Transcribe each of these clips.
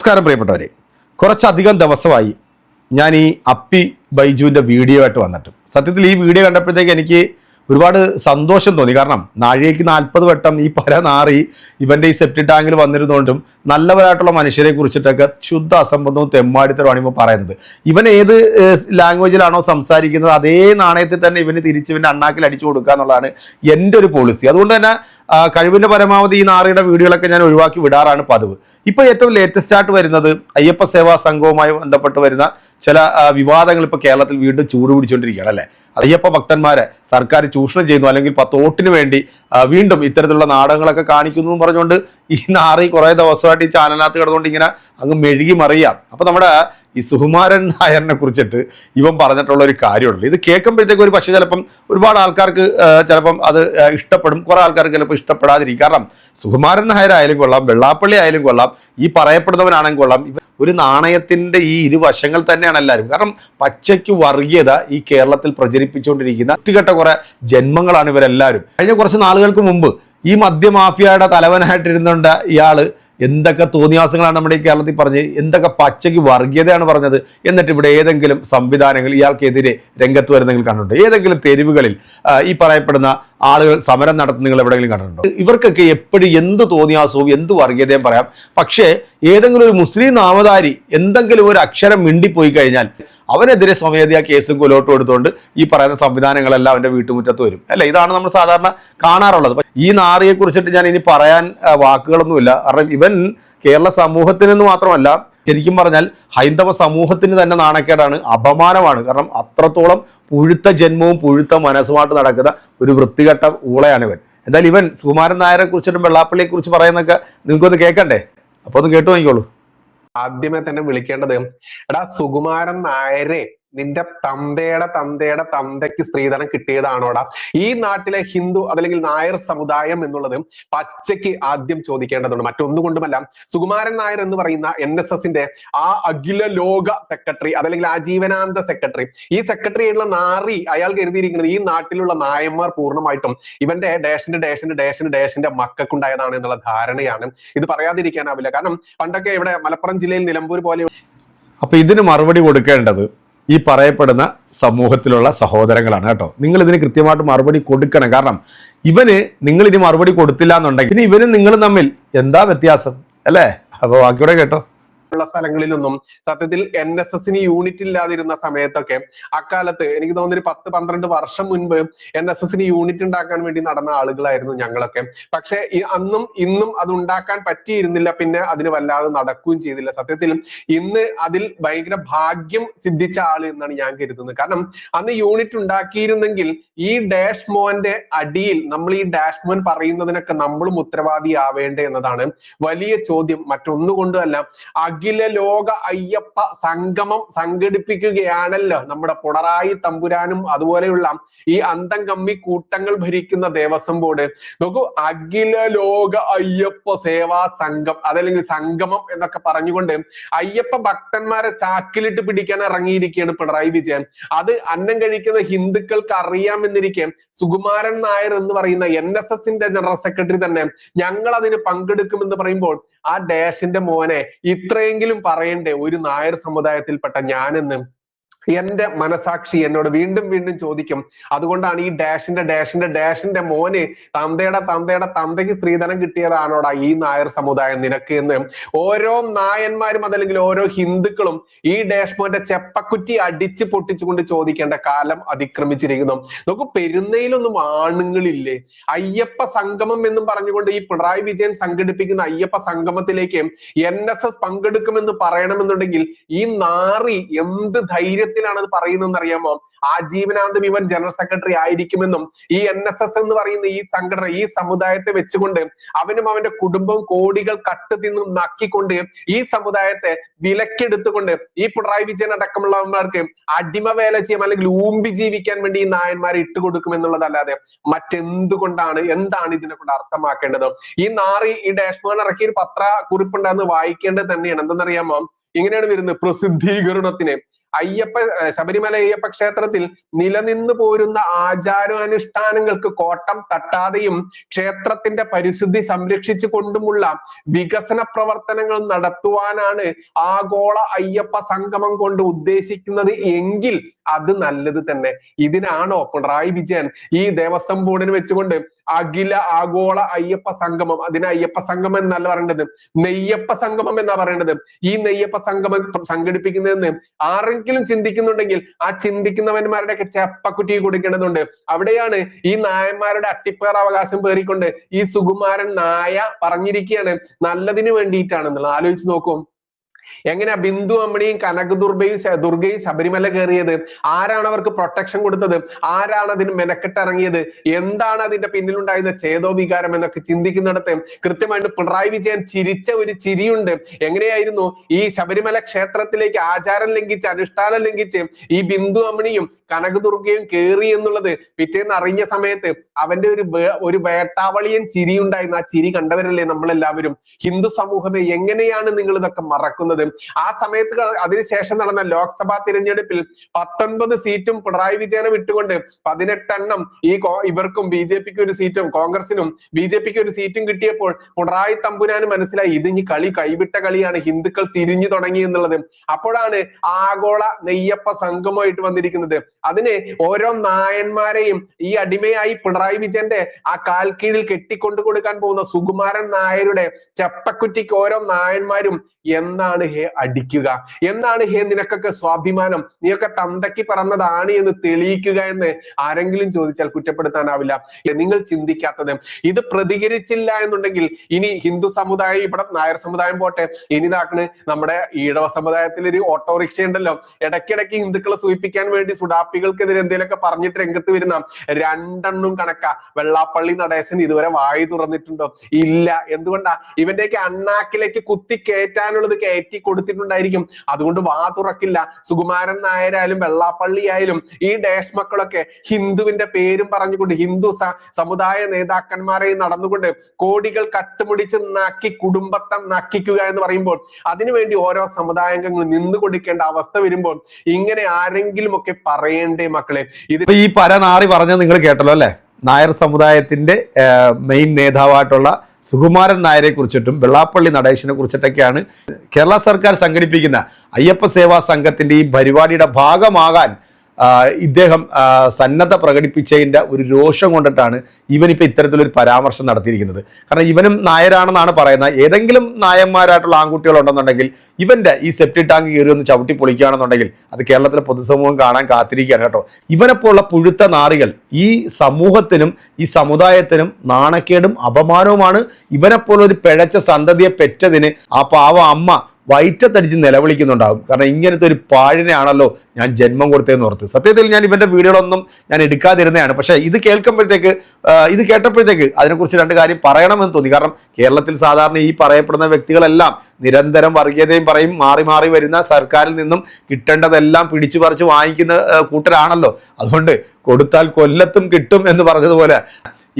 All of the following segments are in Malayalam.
നമസ്കാരം പ്രിയപ്പെട്ടവരെ. കുറച്ചധികം ദിവസമായി ഞാൻ ഈ അപ്പി ബൈജുവിന്റെ വീഡിയോ ആയിട്ട് വന്നിട്ട്. സത്യത്തിൽ ഈ വീഡിയോ കണ്ടപ്പോഴത്തേക്ക് എനിക്ക് ഒരുപാട് സന്തോഷം തോന്നി. കാരണം നാഴികയ്ക്ക് നാൽപ്പത് വട്ടം ഈ പര നാറി ഇവന്റെ ഈ സെപ്റ്റി ടാങ്കിൽ വന്നിരുന്നുകൊണ്ടും നല്ലവരായിട്ടുള്ള മനുഷ്യരെ കുറിച്ചിട്ടൊക്കെ ശുദ്ധ അസംബന്ധവും തെമ്മാടിത്തരമാണ് ഇപ്പോൾ പറയുന്നത്. ഇവൻ ഏത് ലാംഗ്വേജിലാണോ സംസാരിക്കുന്നത് അതേ നാണയത്തിൽ തന്നെ ഇവന് തിരിച്ച് ഇവന്റെ അണ്ണാക്കിൽ അടിച്ചു കൊടുക്കുക എന്നുള്ളതാണ് എന്റെ ഒരു പോളിസി അതുകൊണ്ട് തന്നെ ആ, കഴിവിന്റെ പരമാവധി ഈ നാറിയുടെ വീഡിയോകളൊക്കെ ഞാൻ ഒഴിവാക്കി വിടാറാണ് പതിവ്. ഇപ്പൊ ഏറ്റവും ലേറ്റസ്റ്റ് ആയിട്ട് വരുന്നത് അയ്യപ്പ സേവാ സംഘവുമായി ബന്ധപ്പെട്ട് വരുന്ന ചില വിവാദങ്ങൾ ഇപ്പൊ കേരളത്തിൽ വീണ്ടും ചൂട് പിടിച്ചുകൊണ്ടിരിക്കുകയാണ് അല്ലെ? അയ്യപ്പ ഭക്തന്മാരെ സർക്കാർ ചൂഷണം ചെയ്യുന്നു അല്ലെങ്കിൽ പത്ത് വോട്ടിന് വേണ്ടി വീണ്ടും ഇത്തരത്തിലുള്ള നാടകങ്ങളൊക്കെ കാണിക്കുന്നു എന്ന് പറഞ്ഞുകൊണ്ട് ഈ നാറി കുറേ ദിവസമായിട്ട് ഈ ചാനലിനകത്ത് കിടന്നുകൊണ്ട് ഇങ്ങനെ അങ്ങ് മെഴുകി മറിയാം അപ്പോൾ നമ്മുടെ ഈ സുകുമാരൻ നായറിനെ കുറിച്ചിട്ട് ഇവൻ പറഞ്ഞിട്ടുള്ള ഒരു കാര്യമുണ്ടല്ലോ. ഇത് കേൾക്കുമ്പോഴത്തേക്ക് ഒരു പക്ഷേ ചിലപ്പം ഒരുപാട് ആൾക്കാർക്ക് ചിലപ്പം അത് ഇഷ്ടപ്പെടും. കുറേ ആൾക്കാർക്ക് ചിലപ്പോൾ ഇഷ്ടപ്പെടാതിരിക്കും. കാരണം സുകുമാരൻ നായർ ആയാലും കൊള്ളാം വെള്ളാപ്പള്ളി ആയാലും കൊള്ളാം ഈ പറയപ്പെടുന്നവനാണെങ്കിൽ കൊള്ളാം. ഇവ ഒരു നാണയത്തിന്റെ ഈ ഇരുവശങ്ങൾ തന്നെയാണ് എല്ലാവരും. കാരണം പച്ചയ്ക്ക് വർഗീയത ഈ കേരളത്തിൽ പ്രചരിപ്പിച്ചുകൊണ്ടിരിക്കുന്ന വൃത്തികെട്ട കുറേ ജന്മങ്ങളാണ് ഇവരെല്ലാവരും. കഴിഞ്ഞ കുറച്ച് നാളുകൾക്ക് മുമ്പ് ഈ മദ്യമാഫിയയുടെ തലവനായിട്ടിരുന്നുണ്ട് ഇയാൾ എന്തൊക്കെ തോന്നിയാസങ്ങളാണ് നമ്മുടെ ഈ കേരളത്തിൽ പറഞ്ഞത്? എന്തൊക്കെ പച്ചയ്ക്ക് വർഗീയതയാണ് പറഞ്ഞത്? എന്നിട്ട് ഇവിടെ ഏതെങ്കിലും സംവിധാനങ്ങൾ ഇയാൾക്കെതിരെ രംഗത്ത് വരുന്നെങ്കിൽ കണ്ടിട്ടുണ്ട്? ഏതെങ്കിലും തെരുവുകളിൽ ഈ പറയപ്പെടുന്ന ആളുകൾ സമരം നടത്തുന്ന നിങ്ങൾ എവിടെയെങ്കിലും കണ്ടിട്ടുണ്ടോ? ഇവർക്കൊക്കെ എപ്പോഴും എന്ത് തോന്നിയാസവും എന്ത് വർഗീയതയും പറയാം. പക്ഷേ ഏതെങ്കിലും ഒരു മുസ്ലിം നാമധാരി എന്തെങ്കിലും ഒരു അക്ഷരം മിണ്ടിപ്പോയി കഴിഞ്ഞാൽ അവനെതിരെ സ്വമേധയാ കേസും കൊലോട്ടും എടുത്തുകൊണ്ട് ഈ പറയുന്ന സംവിധാനങ്ങളെല്ലാം അവന്റെ വീട്ടുമുറ്റത്ത് വരും. അല്ലേ? ഇതാണ് നമ്മൾ സാധാരണ കാണാറുള്ളത്. ഈ നാറിയെ കുറിച്ചിട്ട് ഞാൻ ഇനി പറയാൻ വാക്കുകളൊന്നുമില്ല. കാരണം ഇവൻ കേരള സമൂഹത്തിന് എന്ന് മാത്രമല്ല ശരിക്കും പറഞ്ഞാൽ ഹൈന്ദവ സമൂഹത്തിന് തന്നെ നാണക്കേടാണ്. അപമാനമാണ്. കാരണം അത്രത്തോളം പുഴുത്ത ജന്മവും പുഴുത്ത മനസ്സുമായിട്ട് നടക്കുന്ന ഒരു വൃത്തികെട്ട ഊളയാണ് ഇവൻ. എന്തായാലും ഇവൻ സുകുമാരൻ നായരെ കുറിച്ചിട്ടും വെള്ളാപ്പള്ളിയെ കുറിച്ച് പറയുന്നൊക്കെ നിങ്ങൾക്കൊന്ന് കേൾക്കണ്ടേ? അപ്പോൾ ഒന്ന് കേട്ടു നോക്കിക്കോളൂ. ആദ്യമേ തന്നെ വിളിക്കേണ്ടത് എടാ സുകുമാരൻ നായരെ നിന്റെ തന്തയുടെ തന്തയുടെ തന്തയ്ക്ക് സ്ത്രീധനം കിട്ടിയതാണോടാ? ഈ നാട്ടിലെ ഹിന്ദു അതല്ലെങ്കിൽ നായർ സമുദായം എന്നുള്ളത് പച്ചയ്ക്ക് ആദ്യം ചോദിക്കേണ്ടതുണ്ട്. മറ്റൊന്നുകൊണ്ടുമല്ല സുകുമാരൻ നായർ എന്ന് പറയുന്ന എൻ എസ് എസിന്റെ ആ അഖില ലോക സെക്രട്ടറി അതല്ലെങ്കിൽ ആജീവനാന്ത സെക്രട്ടറി ഈ സെക്രട്ടറി ആയിട്ടുള്ള നാറി അയാൾ കരുതിയിരിക്കുന്നത് ഈ നാട്ടിലുള്ള നായന്മാർ പൂർണമായിട്ടും ഇവന്റെ ഡേഷന്റെ ഡേഷന്റെ ഡേഷന്റെ ഡേഷന്റെ മക്കൾക്കുണ്ടായതാണ് എന്നുള്ള ധാരണയാണ്. ഇത് പറയാതിരിക്കാനാവില്ല. കാരണം പണ്ടൊക്കെ ഇവിടെ മലപ്പുറം ജില്ലയിൽ നിലമ്പൂർ പോലെ അപ്പൊ ഇതിന് മറുപടി കൊടുക്കേണ്ടത് ഈ പറയപ്പെടുന്ന സമൂഹത്തിലുള്ള സഹോദരങ്ങളാണ് കേട്ടോ. നിങ്ങൾ ഇതിന് കൃത്യമായിട്ട് മറുപടി കൊടുക്കണം. കാരണം ഇവന് നിങ്ങൾ ഇനി മറുപടി കൊടുത്തില്ല എന്നുണ്ടെങ്കിൽ ഇനി ഇവനും നിങ്ങളും തമ്മിൽ എന്താ വ്യത്യാസം? അല്ലേ? അപ്പോൾ ബാക്കിയോടെ കേട്ടോ. ഉള്ള സ്ഥലങ്ങളിലൊന്നും സത്യത്തിൽ എൻ എസ് എസിന് യൂണിറ്റ് ഇല്ലാതിരുന്ന സമയത്തൊക്കെ അക്കാലത്ത് എനിക്ക് തോന്നുന്നു ഒരു പത്ത് പന്ത്രണ്ട് വർഷം മുൻപ് എൻ എസ് എസിന് യൂണിറ്റ് ഉണ്ടാക്കാൻ വേണ്ടി നടന്ന ആളുകളായിരുന്നു ഞങ്ങളൊക്കെ. പക്ഷെ അന്നും ഇന്നും അത് ഉണ്ടാക്കാൻ പറ്റിയിരുന്നില്ല. പിന്നെ അതിന് വല്ലാതെ നടക്കുകയും ചെയ്തില്ല. സത്യത്തിൽ ഇന്ന് അതിൽ ഭയങ്കര ഭാഗ്യം സിദ്ധിച്ച ആൾ എന്നാണ് ഞാൻ കരുതുന്നത്. കാരണം അന്ന് യൂണിറ്റ് ഉണ്ടാക്കിയിരുന്നെങ്കിൽ ഈ ഡാഷ് മോന്റെ അടിയിൽ നമ്മൾ ഈ ഡാഷ് മോൻ പറയുന്നതിനൊക്കെ നമ്മളും ഉത്തരവാദിയാവേണ്ടേ എന്നതാണ് വലിയ ചോദ്യം. മറ്റൊന്നുകൊണ്ടുമല്ല അഖില ലോക അയ്യപ്പ സംഗമം സംഘടിപ്പിക്കുകയാണല്ലോ. നമ്മുടെ പിണറായി തമ്പുരാനും അതുപോലെയുള്ള ഈ അന്തം കമ്മി കൂട്ടങ്ങൾ ഭരിക്കുന്ന ദേവസ്വം ബോർഡ്. നോക്കൂ അഖില ലോക അയ്യപ്പ സേവാ സംഘം അതല്ലെങ്കിൽ സംഗമം എന്നൊക്കെ പറഞ്ഞുകൊണ്ട് അയ്യപ്പ ഭക്തന്മാരെ ചാക്കിലിട്ട് പിടിക്കാൻ ഇറങ്ങിയിരിക്കുകയാണ് പിണറായി വിജയൻ. അത് അന്നം കഴിക്കുന്ന ഹിന്ദുക്കൾക്ക് അറിയാമെന്നിരിക്കെ സുകുമാരൻ നായർ എന്ന് പറയുന്ന എൻ എസ് എസിന്റെ ജനറൽ സെക്രട്ടറി തന്നെ ഞങ്ങൾ അതിന് പങ്കെടുക്കുമെന്ന് പറയുമ്പോൾ ആ ഡാഷിന്റെ മോനെ ഇത്രയെങ്കിലും പറയണ്ടേ? ഒരു നായർ സമുദായത്തിൽപ്പെട്ട ഞാനെന്ന് എന്റെ മനസാക്ഷി എന്നോട് വീണ്ടും വീണ്ടും ചോദിക്കും അതുകൊണ്ടാണ് ഈ ഡാഷിന്റെ ഡാഷിന്റെ ഡാഷിന്റെ മോന് തന്തയുടെ തന്തയുടെ തന്തയ്ക്ക് സ്ത്രീധനം കിട്ടിയതാണോടാ ഈ നായർ സമുദായം നിനക്ക് എന്ന്? ഓരോ നായന്മാരും അതല്ലെങ്കിൽ ഓരോ ഹിന്ദുക്കളും ഈ ഡാഷ് മോന്റെ ചെപ്പക്കുറ്റി അടിച്ച് പൊട്ടിച്ചുകൊണ്ട് ചോദിക്കേണ്ട കാലം അതിക്രമിച്ചിരിക്കുന്നു. നോക്കൂ പെരുന്നയിലൊന്നും ആണുങ്ങളില്ലേ? അയ്യപ്പ സംഗമം എന്നും പറഞ്ഞുകൊണ്ട് ഈ പിണറായി വിജയൻ സംഘടിപ്പിക്കുന്ന അയ്യപ്പ സംഗമത്തിലേക്ക് എൻ എസ് എസ് പങ്കെടുക്കുമെന്ന് പറയണമെന്നുണ്ടെങ്കിൽ ഈ നാറി എന്ത് ധൈര്യത്തിലാണ് അത് പറയുന്നതെന്ന് അറിയാമോ? ആജീവനാന്തം ഇവൻ ജനറൽ സെക്രട്ടറി ആയിരിക്കുമെന്നും ഈ എൻ എസ് എസ് എന്ന് പറയുന്ന ഈ സംഘടന ഈ സമുദായത്തെ വെച്ചുകൊണ്ട് അവനും അവന്റെ കുടുംബവും കോടികൾ കട്ട് തിന്നും നക്കിക്കൊണ്ട് ഈ സമുദായത്തെ വിലക്കെടുത്തുകൊണ്ട് ഈ പിണറായി വിജയൻ അടക്കമുള്ളവന്മാർക്ക് അടിമ വേല ചെയ്യാൻ അല്ലെങ്കിൽ ഊമ്പി ജീവിക്കാൻ വേണ്ടി ഈ നായന്മാരെ ഇട്ടുകൊടുക്കും എന്നുള്ളതല്ലാതെ മറ്റെന്തുകൊണ്ടാണ് എന്താണ് ഇതിനെ കൊണ്ട് അർത്ഥമാക്കേണ്ടത്? ഈ നാറി ഈ ഡാഷ്ബോർഡ് ഇറക്കിയ ഒരു പത്ര കുറിപ്പുണ്ടാന്ന് വായിക്കേണ്ടത് തന്നെയാണ്. എന്തെന്നറിയാമോ? ഇങ്ങനെയാണ് വരുന്നത്. പ്രസിദ്ധീകരണത്തിന്. അയ്യപ്പ ശബരിമല അയ്യപ്പ ക്ഷേത്രത്തിൽ നിലനിന്ന് പോരുന്ന ആചാരാനുഷ്ഠാനങ്ങൾക്ക് കോട്ടം തട്ടാതെയും ക്ഷേത്രത്തിന്റെ പരിശുദ്ധി സംരക്ഷിച്ചു കൊണ്ടുമുള്ള വികസന പ്രവർത്തനങ്ങൾ നടത്തുവാനാണ് ആഗോള അയ്യപ്പ സംഗമം കൊണ്ട് ഉദ്ദേശിക്കുന്നത് എങ്കിൽ അത് നല്ലത് തന്നെ. ഇതിനാണോ പിണറായി വിജയൻ ഈ ദേവസ്വം ബോർഡിന് വെച്ചുകൊണ്ട് അഖില ആഗോള അയ്യപ്പ സംഗമം. അതിനെ അയ്യപ്പ സംഗമം എന്നല്ല പറയേണ്ടത്. നെയ്യപ്പ സംഗമം എന്നാ പറയേണ്ടത്. ഈ നെയ്യപ്പ സംഗമം സംഘടിപ്പിക്കുന്നതെന്ന് ആരെങ്കിലും ചിന്തിക്കുന്നുണ്ടെങ്കിൽ ആ ചിന്തിക്കുന്നവന്മാരുടെ ഒക്കെ ചെപ്പക്കുറ്റി കൊടുക്കേണ്ടതുണ്ട്. അവിടെയാണ് ഈ നായന്മാരുടെ അട്ടിപ്പേർ അവകാശം പേറിക്കൊണ്ട് ഈ സുകുമാരൻ നായ പറഞ്ഞിരിക്കുകയാണ്. നല്ലതിന് വേണ്ടിയിട്ടാണെന്നുള്ളത്. ആലോചിച്ച് നോക്കൂ. എങ്ങനെയാ ബിന്ദു അമ്മണിയും കനക ദുർഗയും ശ- ദുർഗയും ശബരിമല കയറിയത്? ആരാണ് അവർക്ക് പ്രൊട്ടക്ഷൻ കൊടുത്തത്? ആരാണ് അതിന് മെനക്കെട്ടിറങ്ങിയത്? എന്താണ് അതിന്റെ പിന്നിലുണ്ടായിരുന്ന ചേതോ വികാരം എന്നൊക്കെ ചിന്തിക്കുന്നിടത്ത് കൃത്യമായിട്ട് പിണറായി വിജയൻ ചിരിച്ച ഒരു ചിരിയുണ്ട്. എങ്ങനെയായിരുന്നു? ഈ ശബരിമല ക്ഷേത്രത്തിലേക്ക് ആചാരം ലംഘിച്ച് അനുഷ്ഠാനം ലംഘിച്ച് ഈ ബിന്ദു അമ്മണിയും കനകദുർഗയും കേറി എന്നുള്ളത് പിറ്റേന്ന് അറിഞ്ഞ സമയത്ത് അവന്റെ ഒരു ഒരു വേട്ടാവളിയൻ ചിരി ഉണ്ടായിരുന്നു ആ ചിരി കണ്ടവരല്ലേ നമ്മളെല്ലാവരും? ഹിന്ദു സമൂഹമേ എങ്ങനെയാണ് നിങ്ങൾ ഇതൊക്കെ മറക്കുന്നത്? ആ സമയത്ത് അതിനുശേഷം നടന്ന ലോക്സഭാ തിരഞ്ഞെടുപ്പിൽ പത്തൊൻപത് സീറ്റും പിണറായി വിജയനെ വിട്ടുകൊണ്ട് പതിനെട്ടെണ്ണം ഈ ഇവർക്കും ബി ജെ പിക്ക് ഒരു സീറ്റും കോൺഗ്രസിനും ബി ജെ പിക്ക് ഒരു സീറ്റും കിട്ടിയപ്പോൾ പിണറായി തമ്പുരാന് മനസ്സിലായി ഇത് ഇനി കളി കൈവിട്ട കളിയാണ് ഹിന്ദുക്കൾ തിരിഞ്ഞു തുടങ്ങി എന്നുള്ളത്. അപ്പോഴാണ് ആഗോള നെയ്യപ്പ സംഘമായിട്ട് വന്നിരിക്കുന്നത്. അതിന് ഓരോ നായന്മാരെയും ഈ അടിമയായി പിണറായി വിജയന്റെ ആ കാൽ കീഴിൽ കെട്ടിക്കൊണ്ടു കൊടുക്കാൻ പോകുന്ന സുകുമാരൻ നായരുടെ ചെപ്പക്കുറ്റിക്ക് ഓരോ നായന്മാരും എന്നാണ് ഹേ അടിക്കുക? എന്നാണ് ഹേ നിനക്കൊക്കെ സ്വാഭിമാനം? നീയൊക്കെ തന്തയ്ക്ക് പറന്നതാണ് എന്ന് തെളിയിക്കുക എന്ന് ആരെങ്കിലും ചോദിച്ചാൽ കുറ്റപ്പെടുത്താനാവില്ല. നിങ്ങൾ ചിന്തിക്കാത്തത് ഇത് പ്രതികരിച്ചില്ല എന്നുണ്ടെങ്കിൽ ഇനി ഹിന്ദു സമുദായം ഇവിടെ നായർ സമുദായം പോട്ടെ. ഇനി ഇതാക്കണ് നമ്മുടെ ഈഴവ സമുദായത്തിൽ ഒരു ഓട്ടോറിക്ഷ ഉണ്ടല്ലോ. ഇടയ്ക്കിടയ്ക്ക് ഹിന്ദുക്കളെ സൂചിപ്പിക്കാൻ വേണ്ടി സുഡാപ്പികൾക്കെതിരെ എന്തെങ്കിലുമൊക്കെ പറഞ്ഞിട്ട് രംഗത്ത് വരുന്ന രണ്ടെണ്ണം കണക്ക. വെള്ളാപ്പള്ളി നടേശൻ ഇതുവരെ വായി തുറന്നിട്ടുണ്ടോ? ഇല്ല. എന്തുകൊണ്ടാ? ഇവന്റെയൊക്കെ അണ്ണാക്കിലേക്ക് കുത്തി കയറ്റാനുള്ളത് കയറ്റി കൊടുത്തിട്ടുണ്ടായിരിക്കും. അതുകൊണ്ട് വാ തുറക്കില്ല. സുകുമാരൻ നായരായാലും വെള്ളാപ്പള്ളി ആയാലും ഈ ഡേഷ് മക്കളൊക്കെ ഹിന്ദുവിന്റെ പേരും പറഞ്ഞുകൊണ്ട് ഹിന്ദു സമുദായ നേതാക്കന്മാരെ നടന്നുകൊണ്ട് കോടികൾ കട്ടുമുടിച്ച് നക്കി കുടുംബത്തെ നക്കിക്കുക എന്ന് പറയുമ്പോൾ അതിനുവേണ്ടി ഓരോ സമുദായാംഗങ്ങൾ നിന്നു കൊടുക്കേണ്ട അവസ്ഥ വരുമ്പോൾ ഇങ്ങനെ ആരെങ്കിലും ഒക്കെ പറയണ്ടേ മക്കളെ? ഇത് ഈ പരനാറി പറഞ്ഞത് നിങ്ങൾ കേട്ടല്ലോ അല്ലേ? നായർ സമുദായത്തിന്റെ മെയിൻ നേതാവായിട്ടുള്ള സുകുമാരൻ നായരെ കുറിച്ചിട്ടും വെള്ളാപ്പള്ളി നടേശനെ കുറിച്ചിട്ടൊക്കെയാണ് കേരള സർക്കാർ സംഘടിപ്പിക്കുന്ന അയ്യപ്പ സേവാ സംഘത്തിന്റെ ഈ പരിപാടിയുടെ ഭാഗമാകാൻ ഇദ്ദേഹം സന്നദ്ധ പ്രകടിപ്പിച്ചതിന്റെ ഒരു രോഷം കൊണ്ടിട്ടാണ് ഇവനിപ്പോൾ ഇത്തരത്തിലൊരു പരാമർശം നടത്തിയിരിക്കുന്നത്. കാരണം ഇവനും നായരാണെന്നാണ് പറയുന്നത്. ഏതെങ്കിലും നായന്മാരായിട്ടുള്ള ആൺകുട്ടികളുണ്ടെന്നുണ്ടെങ്കിൽ ഇവന്റെ ഈ സെപ്റ്റി ടാങ്ക് കയറി ഒന്ന് ചവിട്ടി പൊളിക്കുകയാണെന്നുണ്ടെങ്കിൽ അത് കേരളത്തിലെ പൊതുസമൂഹം കാണാൻ കാത്തിരിക്കുകയാണ് കേട്ടോ. ഇവനെപ്പോലുള്ള പുഴുത്ത നാറികൾ ഈ സമൂഹത്തിനും ഈ സമുദായത്തിനും നാണക്കേടും അപമാനവുമാണ്. ഇവനെപ്പോലൊരു പിഴച്ച സന്തതിയെ പെറ്റതിന് ആ പാവ അമ്മ വയറ്റത്തടിച്ച് നിലവിളിക്കുന്നുണ്ടാകും കാരണം ഇങ്ങനത്തെ ഒരു പാഴിനെയാണല്ലോ ഞാൻ ജന്മം കൊടുത്തതെന്ന് ഓർത്ത്. സത്യത്തിൽ ഞാൻ ഇവന്റെ വീഡിയോകളൊന്നും ഞാൻ എടുക്കാതിരുന്നതാണ്. പക്ഷേ ഇത് കേൾക്കുമ്പോഴത്തേക്ക് ഇത് കേട്ടപ്പോഴത്തേക്ക് അതിനെക്കുറിച്ച് രണ്ട് കാര്യം പറയണമെന്ന് തോന്നി. കാരണം കേരളത്തിൽ സാധാരണ ഈ പറയപ്പെടുന്ന വ്യക്തികളെല്ലാം നിരന്തരം വർഗീയതയും പറയും മാറി മാറി വരുന്ന സർക്കാരിൽ നിന്നും കിട്ടേണ്ടതെല്ലാം പിടിച്ചു പറിച്ച് വാങ്ങിക്കുന്ന കൂട്ടരാണല്ലോ. അതുകൊണ്ട് കൊടുത്താൽ കൊല്ലത്തും കിട്ടും എന്ന് പറഞ്ഞതുപോലെ.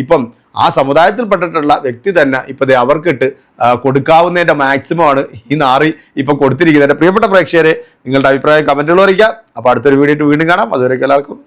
ഇപ്പം ആ സമുദായത്തിൽപ്പെട്ടിട്ടുള്ള വ്യക്തി തന്നെ ഇപ്പം അവർക്കിട്ട് കൊടുക്കാവുന്നതിന്റെ മാക്സിമം ആണ് ഈ നാറി ഇപ്പോൾ കൊടുത്തിരിക്കുന്നത്. എന്റെ പ്രിയപ്പെട്ട പ്രേക്ഷകരെ നിങ്ങളുടെ അഭിപ്രായം കമന്റുകൾ അറിയിക്കാം. അപ്പോൾ അടുത്തൊരു വീഡിയോ വീണ്ടും കാണാം. അതുവരെയൊക്കെ എല്ലാവർക്കും